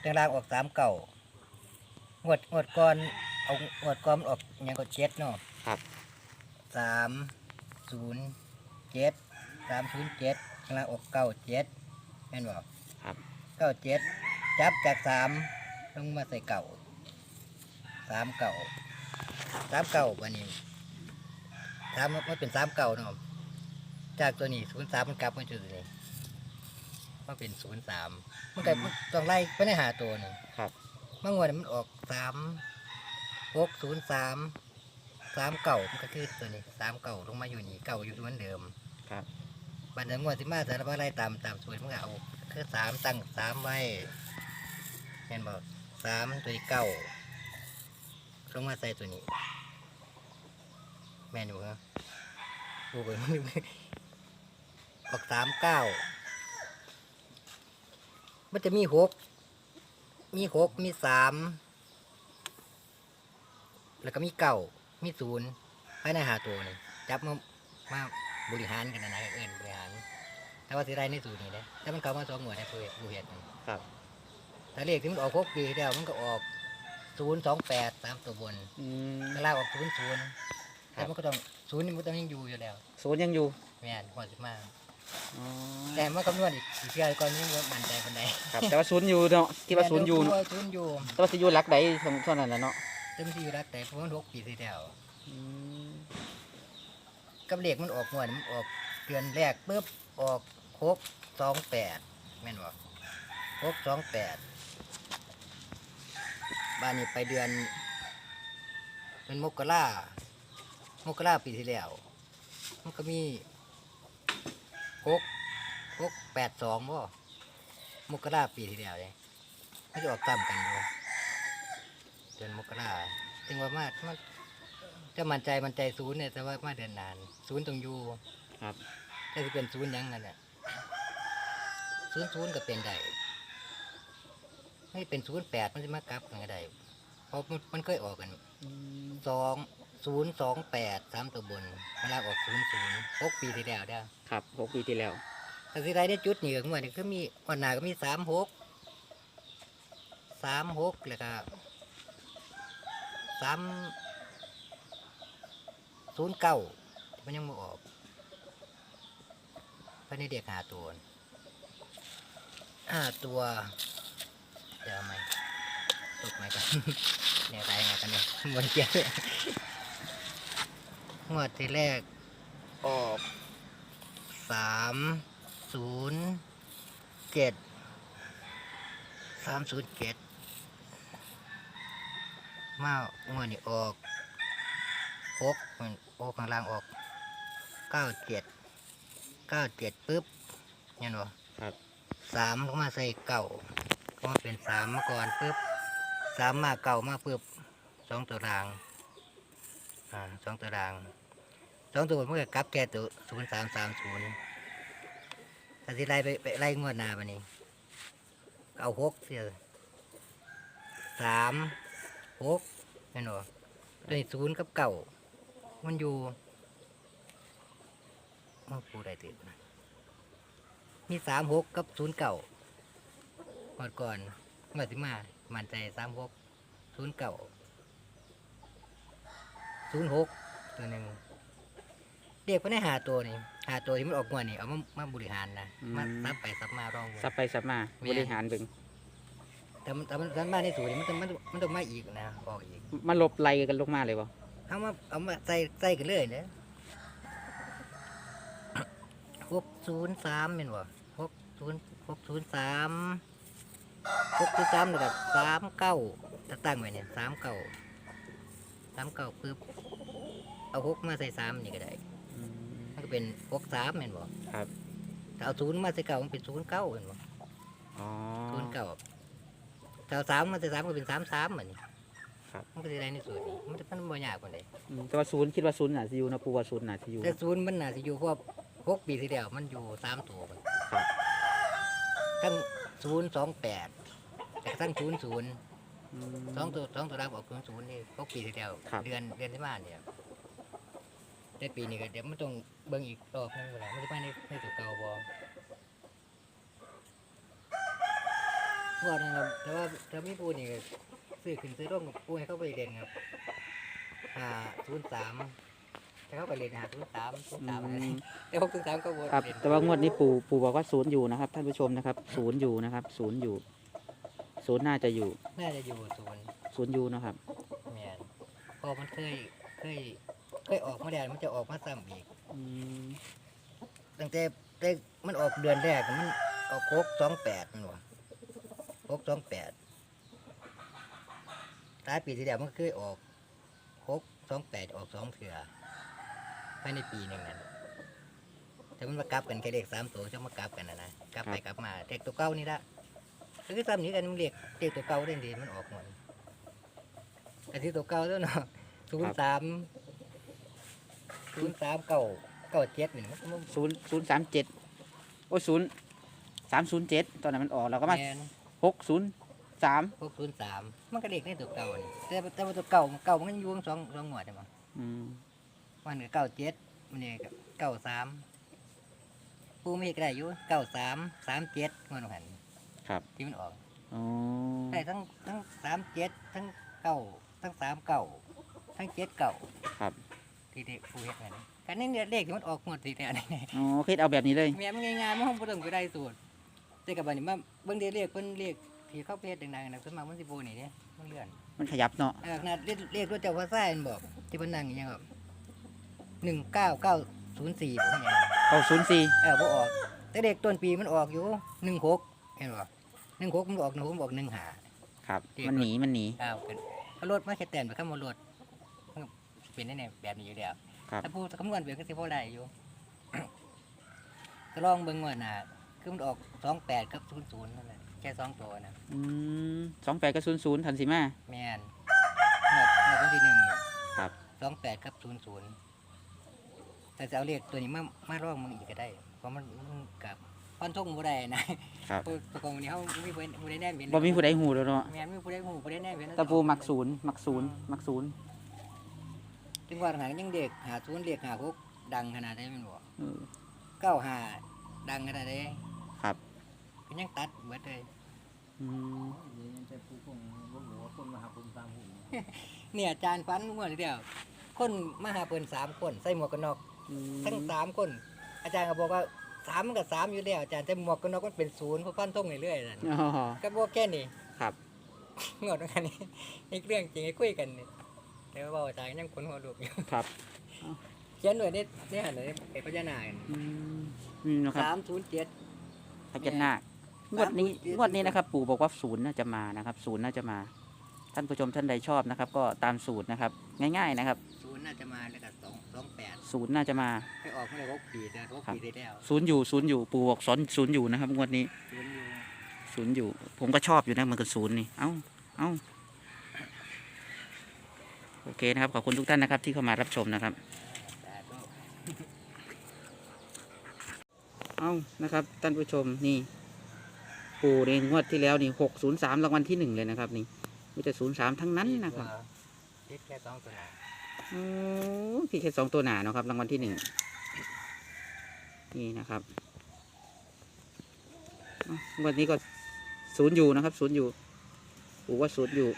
เรื่องรางออกสามเก่างวดงวดก่อนเอางวดก่อนมันออกหยังก็เจ็ดเนาะครับ สามศูนย์เจ็ดสามศูนย์เจ็ดเรื่องรางออกเก้าเจ็ดแม่นบอกครับ เก้าเจ็ดจับจากสามลงมาใส่เก่าสามเก่าสามเก่าวันนี้สามมันเป็นสามเก่าเนาะจากตัวนี้ศูนย์สามมันกลับมาจุดนี้ มันเป็นศูนย์สามมันก็มันต้องไล่ไปในหาตัวนี่ครับบางวันมันออกสามหกศูนย์สามสามเก่ามันก็คือตัวนี้สามเก่าลงมาอยู่นี่เก่าอยู่เหมือนเดิมครับบันเดิมงวดที่มาแต่ละว่าไล่ตามตามสูตรมันก็เอาคือสามตั้งสามไว้เห็นบอกสามตัวนี้เก้าลงมาใส่ตัวนี้ แม่นอยู่เหรอดูไปมันออกสามเก้า มันจะมีหก มีหก มีสาม แล้วก็มีเก้า มีศูนย์ภายในหาตัวนี่จับมา มาบริหารกันนะนะเอินบริหาร แต่ว่าสิได้ในสูตรนี้นะแต่มันเข้ามาสองหมวดในผู้ผู้เห็ดมันครับถ้าเลขที่มันออกหกปีที่แล้วมันก็ออกศูนย์สองแปดสามตัวบนอืมข้างล่างออกศูนย์ศูนย์ครัแต่บมันก็ต้องศูนย์นี่มันต้องยังอยู่อยู่แล้วศูนย์ยังอยู่แม่นหัวสิมาอ๋อ แต่มันคำนวณอีกอีกเพียก่อนนี้มันมั่นใจปันใดครับแต่ว่าศูนย์อยู่เนาะคิดว่าศูนย์อยู่แม่เนาะศูนย์อยู่แต่ว่าสิอยู่หลักใดเท่านั้นแหละเนาะเต็มที่อยู่แล้วแต่เพราะมันหกปีที่แล้วอืมกับเลขมันออกหน่วยมันออกเดือนแรกปุ๊บออกหกสองแปดแม่นบอกหกสองแปดบ้านนี้ไปเดือน เป็นมกรา มกราปีที่แล้ว มันก็มี หกหกแปดสองบ่มกราปีที่แล้วเลยมันจะออกต่ำกันอยู่เดือนมกราจึงว่ามามันจะมั่นใจมั่นใจศูนย์เนี่ยแต่ว่ามาเดือนนานศูนย์ตรงอยู่ครับถ้าจะเป็นศูนย์หยังนั่นแหละศูนย์ศูนย์ก็เป็นได้ไม่เป็นศูนย์แปดมันจะมากลับกันก็ได้เพราะมันมันเคยออกกันอืมสอง ศูนย์สองแปดสามตัวบนเวลาออกศูนย์ศูนย์หกปีที่แล้วเด้อครับหกปีที่แล้วแต่สิได้ได้จุดเหนือเมื่อนี่ก็มีวันหนาก็มีสามหกสามหกแล้วก็สามศูนย์เก้ามันยังไม่ออกภายในเด็กหาตัวห้าตัวเดี๋ยวเอาไหมตกไหมกันเนี่ยตายไงกันเนี่ยบนเกียร์ งวดที่แรก ออกสามศูนย์เจ็ดสามศูนย์เจ็ดมางวดนี้ออกหกมันโออกข้างล่างออกเก้าเจ็ดเก้าเจ็ดปุ๊บเนี่ยเนาะครับสามก็มาใส่เก่าก็มาเป็นสามมาก่อนปุ๊บสามมาเก่ามาปุ๊บสองตัวราง อ่าสองตัวรางสองตัวมันก็กลับแค่ตัวศูนย์สามสามศูนย์ถ้าสิไล่ไปไปไล่งวดหนาบันนี้ก็เอาหกเสียสามหกแน่นอนตัวนี้ศูนย์กับเก่ามันอยู่มันปูได้ติดมีสามหกกับศูนย์เก่าก่อนก่อนเมื่อสิมา มันใจสามหกศูนย์เก่า ศูนย์หกตัวหนึ่งเด็กก็ได้หาตัวนี่หาตัวที่มันออกงวดนี่เอามามาบริหารนะมาซับไปซับมาลองดูสับไปสับมาแม่ บริหารเบิ่งแต่มันแต่มันแต่มันมาในสูตรนี่มันต้องมันมันต้องมาอีกนะออกอีกมาลบไล่กันลงมาเลยบ่เอามาเอามาใส่ใส่กันเลยเนี่ยหกศูนย์สามเป็นบ่หกศูนย์หกศูนย์สามหกศูนย์สามแล้วก็สามเก้าถ้าตั้งไว้เนี่ยสามเก้าสามเก้าปึ๊บ เอาหกมาใส่สามนี่ก็ได้อืมมันก็เป็นหกสามเป็นบ่ครับ ถ้าเอาศูนย์มาใส่เก้ามันเป็นศูนย์เก้าเป็นบ่อ๋อศูนย์เก้าถ้าเอาสามมาใส่สามก็เป็นสามสามเหมือนครับมันก็จะได้ในสูตรนี้มันมันบ่ยากกว่าใดอืมแต่ว่าศูนย์คิดว่าศูนย์น่ะสิอยู่นะปูว่าศูนย์น่ะสิอยู่แต่ศูนย์มันน่าจะอยู่เพราะหกปีที่แล้วมันอยู่สามตัวมันครับทั้งศูนย์สองแปดแต่ทั้งศูนย์ศูนย์อืมสองตัวสองตัวรับออกศูนย์ศูนย์นี่หกปีที่แล้วครับเดือนเดือนที่มาเนี่ย แต่ปีนี้ก็เดี๋ยวมันต้องเบิ่งอีกรอบนึงเวลามันจะไปในในตัวเก่าบ่งวดนั้นครับแต่ว่าถ้ามีปูนี่ก็ซื้อขึ้นซื้อร่วมกับปูให้เขาไปเรียนครับห้าศูนย์สามถ้าเขาไปเรียนห้าศูนย์สามศูนย์สามอะไรอืมแต่หกศูนย์สามก็วนครับเรียนแต่ว่างวดนี้ปู่ปู่บอกว่าศูนย์อยู่นะครับ ท่านผู้ชมนะครับศูนย์อยู่นะครับศูนย์อยู่ศูนย์น่าจะอยู่น่าจะอยู่ศูนย์ศูนย์อยู่นะครับ แมนเพอมันเคยเคย เคยออกมาแล้วมันจะออกมาซ้ำอีก อืมตั้งแต่แต่มันออกเดือนแรกมันออกหกสองแปดมันวะหกสองแปดท้ายปีที่แล้วมันเคยออกหกสองแปดออกสองเถื่อภายในปีหนึ่งนั่นแต่มันมากลับกันแค่เด็กสามตัวจะมากลับกันนะนะกลับไปกลับมาเด็กตัวเก่านี่ละคือซ้ำนี้กันมันเรียกเด็กตัวเก่าได้ดีมันออกหมดแต่ที่ตัวเก่าแล้วเนาะศูนย์สาม ศูนย์สามเก้าเก้าเจ็ดนี่มันศูนย์ศูนย์สามเจ็ดโอ้ศูนย์สามศูนย์เจ็ดตอนนั้นมันออกเราก็มาแมนหกศูนย์สามหกศูนย์สามมันก็เด็กในตัวเก่านี่แต่แต่ว่าตัวเก่าเก่ามันก็อยู่สองสองหมวดใช่ไหมอืมวันก็เก้าเจ็ดมันนี่ก็เก้าสามปูมีก็ได้อยู่เก้าสามสามเจ็ดมันหันครับที่มันออกอ๋อได้ทั้งทั้งสามเจ็ดทั้งเก้าทั้งสามเก้าทั้งเจ็ดเก้าครับ ที่เด็กปูเฮ็ดกันกันนี่เนี่ยเลขที่มันออกหมดสิเนี่ยนี่อ๋อคิดเอาแบบนี้เลยแม่มันง่ายๆมันห้องบ่ต้องไปได้สูตรแต่กับบัดนี้มาเบิ่งเดี๋ยวเลขเพิ่นเลขที่เขาเพจดังๆนะส่วนมากมันสิโบนี่เด้มันเลื่อนมันขยับเนาะเออขนาดเรียกเรียกรถเจ้าพระไส้มันบอกที่เพิ่นนั่งอย่างเงี้ยครับหนึ่งเก้าเก้าศูนย์สี่ผมเนี่ยเอาศูนย์สี่เออบ่ออกแต่เด็กต้นปีมันออกอยู่หนึ่งหกเห็นบ่หนึ่งหกมันออกหนึ่งหกมันออกหนึ่งหาครับเรียกมันหนีมันหนีอ้าวเกินเอารถมาแค่แต้มไปข้ามารถมันก็ เป็นได้ในแบบนี้อยู่แล้วครับ ถ้าพูดคำนวณเปก็สิพอได้อยู่ ก็ลองเบิ่งว่าน่ะคือมันออกสองแปดกับศูนย์ศูนย์นั่นแหละแค่สองตัวนะอืมสองแปดกับศูนย์ศูนย์ทันสิมา แมนหมดหมดวันที่หนึ่งนี่ครับ สองแปดกับศูนย์ศูนย์แต่จะเอาเลขตัวนี้มามาร่องมึงอีกก็ได้ เพราะมันมันกับฟันทงบ่ได้นะครับตัวกองนี้เขาไม่ผู้ใดผู้ใดแน่เห็นบ่มีผู้ใดหูแล้วเนาะแมนไม่ผู้ใดหูผู้ใดแน่เห็น ตะปูมักศูนย์มักศูนย์มักศูนย์ ถึงว่าหางยังเด็กหาศูนย์เรียกหาพวกดังขนาดได้แมันบอกเออ เก้าหาดังขนาดได้ครับ ก็ยังตัดเบิดเลยอืมเนี่ยอาจารย์ฟันงวดเดียวคนมาหาเพิ่นสามคนใส่หมวกกันน็อกทั้งสามคน อาจารย์ก็บอกว่าสามมันก็สามอยู่แล้วอาจารย์แต่หมวกกันน็อกมันเป็นศูนย์เพราะฟันท่งเรื่อยๆนั่นอ๋อก็บอกแค่นี้ครับงวดกันนี่นี่เรื่องจริงให้คุยกันนี่ แต่ว่าบอกอาจารย์ยังคนหัวลุกอยู่ครับเขียนหน่วยนี่นี่หันเลยไอ้พญานาคอืมนี่นะครับสามศูนย์เจ็ด พญานาคงวดนี้สามศูนย์เจ็ดงวดนี้นะครับ ปู่บอกว่าศูนย์น่าจะมานะครับ ศูนย์น่าจะมา ท่านผู้ชมท่านใดชอบนะครับ ก็ตามสูตรนะครับ ง่าย ๆนะครับ ศูนย์น่าจะมาแล้วก็สองสองแปดศูนย์น่าจะมาไปออกเมื่อไหร่หกปีแต่หกปีได้แล้วศูนย์อยู่ศูนย์อยู่ปู่บอกสอนศูนย์อยู่นะครับงวดนี้ ศูนย์อยู่ศูนย์อยู่ ผมก็ชอบอยู่นะมันก็ศูนย์นี่ เอ้า เอ้า โอเคนะครับ ขอบคุณทุกท่านนะครับ ที่เข้ามารับชมนะครับแต่ก็เอ้านะครับท่านผู้ชมนี่ ปู่ในงวดที่แล้วนี่หกศูนย์สามรางวัลที่หนึ่งเลยนะครับ นี่มีแต่ศูนย์สามทั้งนั้นนะครับคิดแค่สองตัวหนาโอ้พี่แค่สองตัวหนาเนาะครับรางวัลที่หนึ่งนี่นะครับเอ้างวันนี้ก็ศูนย์อยู่นะครับศูนย์อยู่ปู่ว่าศูนย์อยู่